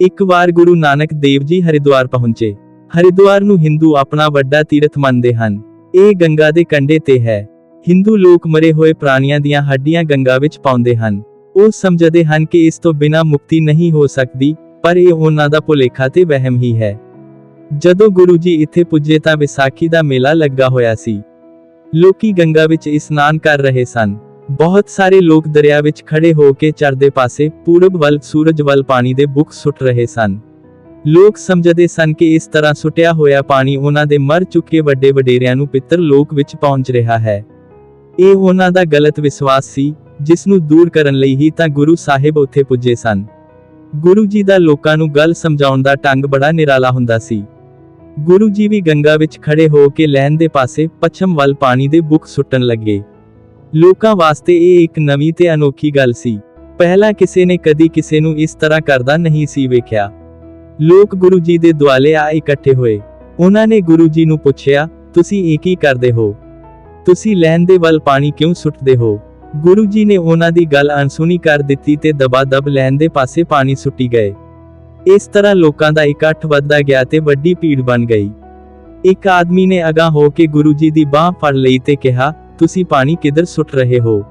ਇੱਕ ਵਾਰ ਗੁਰੂ ਨਾਨਕ ਦੇਵ ਜੀ ਹਰਿਦੁਆਰ ਪਹੁੰਚੇ। ਹਰਿਦੁਆਰ ਨੂੰ ਹਿੰਦੂ ਆਪਣਾ ਵੱਡਾ ਤੀਰਥ ਮੰਨਦੇ ਹਨ। ਇਹ ਗੰਗਾ ਦੇ ਕੰਢੇ ਤੇ ਹੈ। ਹਿੰਦੂ ਲੋਕ ਮਰੇ ਹੋਏ ਪ੍ਰਾਣੀਆਂ ਦੀਆਂ ਹੱਡੀਆਂ ਗੰਗਾ ਵਿੱਚ ਪਾਉਂਦੇ ਹਨ। ਉਹ ਸਮਝਦੇ ਹਨ ਕਿ ਇਸ ਤੋਂ ਬਿਨਾਂ ਮੁਕਤੀ ਨਹੀਂ ਹੋ ਸਕਦੀ, ਪਰ ਇਹ ਉਹਨਾਂ ਦਾ ਭੁਲੇਖਾ ਤੇ ਵਹਿਮ ਹੀ ਹੈ। ਜਦੋਂ ਗੁਰੂ ਜੀ ਇੱਥੇ ਪੁੱਜੇ ਤਾਂ ਵਿਸਾਖੀ ਦਾ ਮੇਲਾ ਲੱਗਾ ਹੋਇਆ ਸੀ। ਲੋਕੀ ਗੰਗਾ ਵਿੱਚ ਇਸ਼ਨਾਨ ਕਰ ਰਹੇ ਸਨ। ਬਹੁਤ ਸਾਰੇ ਲੋਕ ਦਰਿਆ ਵਿੱਚ ਖੜੇ ਹੋ ਕੇ ਚੜ੍ਹਦੇ ਪਾਸੇ ਪੂਰਬ ਵੱਲ, ਸੂਰਜ ਵੱਲ ਪਾਣੀ ਦੇ ਬੁੱਕ ਸੁੱਟ ਰਹੇ ਸਨ। ਲੋਕ ਸਮਝਦੇ ਸਨ ਕਿ ਇਸ ਤਰ੍ਹਾਂ ਸੁੱਟਿਆ ਹੋਇਆ ਪਾਣੀ ਉਹਨਾਂ ਦੇ ਮਰ ਚੁੱਕੇ ਵੱਡੇ ਵਡੇਰਿਆਂ ਨੂੰ ਪਿੱਤਰ ਲੋਕ ਵਿੱਚ ਪਹੁੰਚ ਰਿਹਾ ਹੈ। ਇਹ ਉਹਨਾਂ ਦਾ ਗਲਤ ਵਿਸ਼ਵਾਸ ਸੀ, ਜਿਸ ਨੂੰ ਦੂਰ ਕਰਨ ਲਈ ਹੀ ਤਾਂ ਗੁਰੂ ਸਾਹਿਬ ਉੱਥੇ ਪੁੱਜੇ ਸਨ। ਗੁਰੂ ਜੀ ਦਾ ਲੋਕਾਂ ਨੂੰ ਗੱਲ ਸਮਝਾਉਣ ਦਾ ਢੰਗ ਬੜਾ ਨਿਰਾਲਾ ਹੁੰਦਾ ਸੀ। ਗੁਰੂ ਜੀ ਵੀ ਗੰਗਾ ਵਿੱਚ ਖੜੇ ਹੋ ਕੇ ਲਹਿਣ ਦੇ ਪਾਸੇ ਪੱਛਮ ਵੱਲ ਪਾਣੀ ਦੇ ਬੁੱਕ ਸੁੱਟਣ ਲੱਗੇ। ਲੋਕਾਂ ਵਾਸਤੇ ਇਹ ਇੱਕ ਨਵੀਂ ਤੇ ਅਨੋਖੀ ਗੱਲ ਸੀ। ਪਹਿਲਾਂ ਕਿਸੇ ਨੇ ਕਦੀ ਕਿਸੇ ਨੂੰ ਇਸ ਤਰ੍ਹਾਂ ਕਰਦਾ ਨਹੀਂ ਸੀ ਵੇਖਿਆ। ਲੋਕ ਗੁਰੂ ਜੀ ਦੇ ਦੁਆਲੇ ਆ ਇਕੱਠੇ ਹੋਏ। ਉਹਨਾਂ ਨੇ ਗੁਰੂ ਜੀ ਨੂੰ ਪੁੱਛਿਆ, ਤੁਸੀਂ ਇਹ ਕੀ ਕਰਦੇ ਹੋ? ਤੁਸੀਂ ਲਹਿਣ ਦੇ ਵੱਲ ਪਾਣੀ ਕਿਉਂ ਸੁੱਟਦੇ ਹੋ? ਗੁਰੂ ਜੀ ਨੇ ਉਹਨਾਂ ਦੀ ਗੱਲ ਅਣਸੁਣੀ ਕਰ ਦਿੱਤੀ ਤੇ ਦਬਾ ਦਬ ਲੈਣ ਦੇ ਪਾਸੇ ਪਾਣੀ ਸੁੱਟੀ ਗਏ। ਇਸ ਤਰ੍ਹਾਂ ਲੋਕਾਂ ਦਾ ਇਕੱਠ ਵੱਧਦਾ ਗਿਆ ਤੇ ਵੱਡੀ ਭੀੜ ਬਣ ਗਈ। ਇੱਕ ਆਦਮੀ ਨੇ ਅਗਾਂਹ ਹੋ ਕੇ ਗੁਰੂ ਜੀ ਦੀ ਬਾਹ ਫੜ ਲਈ ਤੇ ਕਿਹਾ ਤੁਸੀਂ ਪਾਣੀ ਕਿੱਧਰ ਸੁੱਟ ਰਹੇ ਹੋ?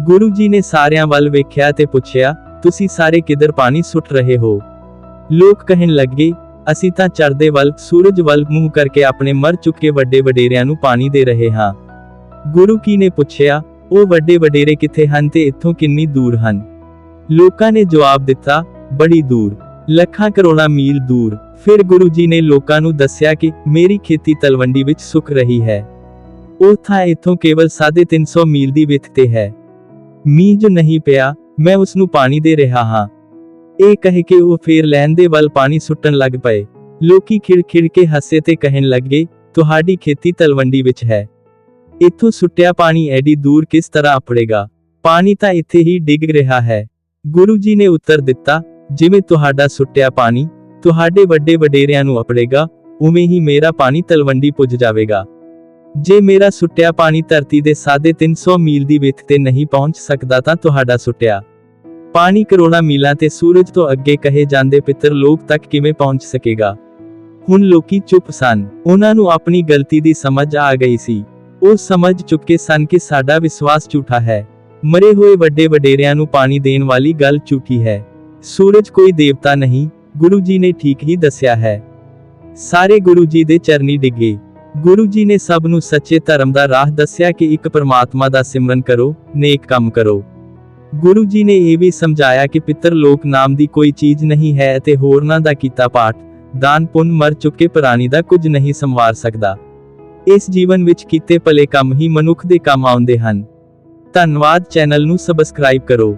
ਗੁਰੂ ਜੀ ਨੇ ਸਾਰਿਆਂ ਵੱਲ ਵੇਖਿਆ ਤੇ ਪੁੱਛਿਆ, ਤੁਸੀਂ ਸਾਰੇ ਕਿੱਧਰ ਪਾਣੀ ਸੁੱਟ ਰਹੇ ਹੋ? ਲੋਕ ਕਹਿਣ ਲੱਗੇ, ਅਸੀਂ ਤਾਂ ਚੜ੍ਹਦੇ ਵੱਲ, ਸੂਰਜ ਵੱਲ ਮੂੰਹ ਕਰਕੇ ਆਪਣੇ ਮਰ ਚੁੱਕੇ ਵੱਡੇ ਵਡੇਰਿਆਂ ਨੂੰ ਪਾਣੀ ਦੇ ਰਹੇ ਹਾਂ। ਗੁਰੂ ਕੀ ਨੇ ਪੁੱਛਿਆ, ਉਹ ਵੱਡੇ ਵਡੇਰੇ ਕਿੱਥੇ ਹਨ ਤੇ ਇੱਥੋਂ ਕਿੰਨੀ ਦੂਰ ਹਨ? ਲੋਕਾਂ ਨੇ ਜਵਾਬ ਦਿੱਤਾ, ਬੜੀ ਦੂਰ, ਲੱਖਾਂ ਕਰੋੜਾਂ ਮੀਲ ਦੂਰ। ਫਿਰ ਗੁਰੂ ਜੀ ਨੇ ਲੋਕਾਂ ਨੂੰ ਦੱਸਿਆ ਕਿ ਮੇਰੀ ਖੇਤੀ ਤਲਵੰਡੀ ਵਿੱਚ ਸੁੱਕ ਰਹੀ ਹੈ। ਉਹ ਥਾਂ ਇੱਥੋਂ ਕੇਵਲ 350 ਮੀਲ ਦੀ ਵਿੱਥ ਤੇ ਹੈ। ਮੀਂਹ ਜੋ ਨਹੀਂ ਪਿਆ, ਮੈਂ ਉਸ ਨੂੰ ਪਾਣੀ ਦੇ ਰਿਹਾ ਹਾਂ। ਇਹ ਕਹਿ ਕੇ ਉਹ ਫੇਰ ਲੈਣ ਦੇ ਵੱਲ ਪਾਣੀ ਸੁੱਟਣ ਲੱਗ ਪਏ। ਲੋਕੀ ਖਿੜ-ਖਿੜ ਕੇ ਹੱਸੇ ਤੇ ਕਹਿਣ ਲੱਗੇ, ਤੁਹਾਡੀ ਖੇਤੀ ਤਲਵੰਡੀ ਵਿੱਚ ਹੈ। ਇੱਥੋਂ ਸੁੱਟਿਆ ਪਾਣੀ ਐਡੀ ਦੂਰ ਕਿਸ ਤਰ੍ਹਾਂ ਆਪੜੇਗਾ? ਪਾਣੀ ਤਾਂ ਇੱਥੇ ਹੀ ਡਿੱਗ ਰਿਹਾ ਹੈ। ਗੁਰੂ ਜੀ ਨੇ ਉੱਤਰ ਦਿੱਤਾ, ਜਿਵੇਂ ਤੁਹਾਡਾ ਸੁੱਟਿਆ ਪਾਣੀ, ਤੁਹਾਡੇ ਵੱਡੇ ਵਡੇਰਿਆਂ ਨੂੰ ਆਪੜੇਗਾ, ਉਵੇਂ ਹੀ ਮੇਰਾ ਪਾਣੀ ਤਲਵੰਡੀ ਪੁੱਜ ਜਾਵੇਗਾ। ਜੇ ਮੇਰਾ ਸੁੱਟਿਆ ਪਾਣੀ ਧਰਤੀ ਦੇ ਸਾਦੇ 300 ਮੀਲ ਦੀ ਵਿੱਥ ਤੇ ਨਹੀਂ ਪਹੁੰਚ ਸਕਦਾ ਤਾਂ ਤੁਹਾਡਾ ਸੁੱਟਿਆ। ਪਾਣੀ ਕਰੋੜਾਂ ਮੀਲਾਂ ਤੇ ਸੂਰਜ ਤੋਂ ਅੱਗੇ ਕਹੇ ਜਾਂਦੇ ਪਿੱਤਰ ਲੋਕ ਤੱਕ ਕਿਵੇਂ ਪਹੁੰਚ ਸਕੇਗਾ? ਹੁਣ ਲੋਕੀ ਚੁੱਪ ਸਨ। ਉਹਨਾਂ ਨੂੰ ਆਪਣੀ ਗਲਤੀ ਦੀ ਸਮਝ ਆ ਗਈ ਸੀ। ਉਹ ਸਮਝ ਚੁੱਕੇ ਸਨ ਕਿ ਸਾਡਾ ਵਿਸ਼ਵਾਸ ਝੂਠਾ ਹੈ। ਮਰੇ ਹੋਏ ਵੱਡੇ ਵਡੇਰਿਆਂ ਨੂੰ ਪਾਣੀ ਦੇਣ ਵਾਲੀ ਗੱਲ ਝੂਠੀ ਹੈ। ਸੂਰਜ ਕੋਈ ਦੇਵਤਾ ਨਹੀਂ, ਗੁਰੂ ਜੀ ਨੇ ਠੀਕ ਹੀ ਦੱਸਿਆ ਹੈ। ਸਾਰੇ ਗੁਰੂ ਜੀ ਦੇ ਚਰਨੀ ਡਿੱਗੇ। ਗੁਰੂ ਜੀ ਨੇ ਸਭ ਨੂੰ ਸੱਚੇ ਧਰਮ ਦਾ ਰਾਹ ਦੱਸਿਆ ਕਿ ਇੱਕ ਪਰਮਾਤਮਾ ਦਾ ਸਿਮਰਨ ਕਰੋ, ਨੇਕ ਕੰਮ ਕਰੋ। ਗੁਰੂ ਜੀ ਨੇ ਇਹ ਵੀ ਸਮਝਾਇਆ ਕਿ ਪਿੱਤਰ ਲੋਕ ਨਾਮ ਦੀ ਕੋਈ ਚੀਜ਼ ਨਹੀਂ ਹੈ ਅਤੇ ਹੋਰਨਾਂ ਦਾ ਕੀਤਾ ਪਾਠ, ਦਾਨ ਪੁੰਨ ਮਰ ਚੁੱਕੇ ਪ੍ਰਾਣੀ ਦਾ ਕੁਝ ਨਹੀਂ ਸੰਵਾਰ ਸਕਦਾ। ਇਸ ਜੀਵਨ ਵਿੱਚ ਕੀਤੇ ਭਲੇ ਕੰਮ ਹੀ ਮਨੁੱਖ ਦੇ ਕੰਮ ਆਉਂਦੇ ਹਨ। ਧੰਨਵਾਦ ਚੈਨਲ ਨੂੰ ਸਬਸਕ੍ਰਾਈਬ ਕਰੋ।